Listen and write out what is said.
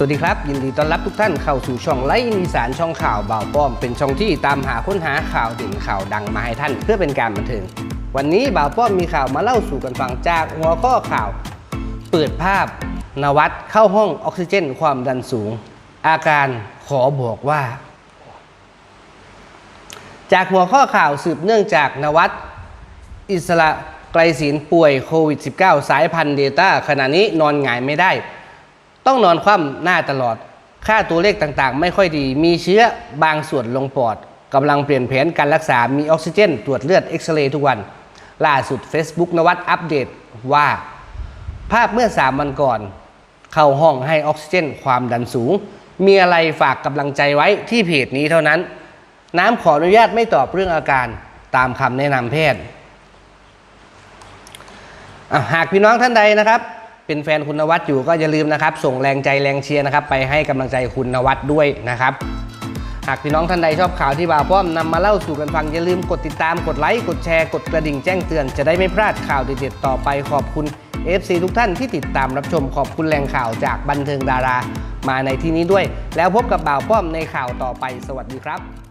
สวัสดีครับ ยินดีต้อนรับทุกท่านเข้าสู่ช่องไลฟ์อีสานช่องข่าวบ่าวป้อม เป็นช่องที่ตามหาค้นหาข่าวเด่นข่าวดังมาให้ท่านเพื่อเป็นการบันเทิง วันนี้บ่าวป้อมมีข่าวมาเล่าสู่กันฟังจากหัวข้อข่าว เปิดภาพ นวัดเข้าห้องออกซิเจนความดันสูง อาการขอบอกว่า จากหัวข้อข่าวสืบเนื่องจากนวัดอิสระไกรศิลป่วยโควิด -19 สายพันธุ์เดลต้าขณะนี้นอนหงายไม่ได้ ต้องนอนคว่ำหน้าตลอด ค่าตัวเลขต่างๆ ไม่ค่อยดี มีเชื้อบางส่วนลงปอดกำลังเปลี่ยนแผนการรักษา มีออกซิเจน ตรวจเลือดเอ็กซเรย์ทุกวัน ล่าสุด Facebook นวัดอัปเดตว่า ภาพเมื่อ 3 วันก่อน เข้าห้องให้ออกซิเจน ความดันสูง มีอะไรฝากกำลังใจไว้ที่เพจนี้เท่านั้น น้ำขออนุญาตไม่ตอบเรื่องอาการตามคำแนะนำแพทย์หากพี่น้องท่านใดนะครับ เป็นแฟนคุณนวัดอยู่ก็อย่าลืมนะครับ ส่งแรงใจแรงเชียร์นะครับ ไปให้กำลังใจคุณนวัดด้วยนะครับ หากพี่น้องท่านใดชอบข่าวที่บ่าวป้อมนำมาเล่าสู่กันฟัง อย่าลืมกดติดตามกดไลค์กดแชร์กดกระดิ่งแจ้งเตือนจะได้ไม่พลาดข่าวเด็ดๆต่อไปขอบคุณ FC ทุกท่านที่ติดตามรับชมขอบคุณแหล่งข่าวจากบันเทิงดารา มาในที่นี้ด้วย แล้วพบกับบ่าวป้อมในข่าวต่อไป สวัสดีครับ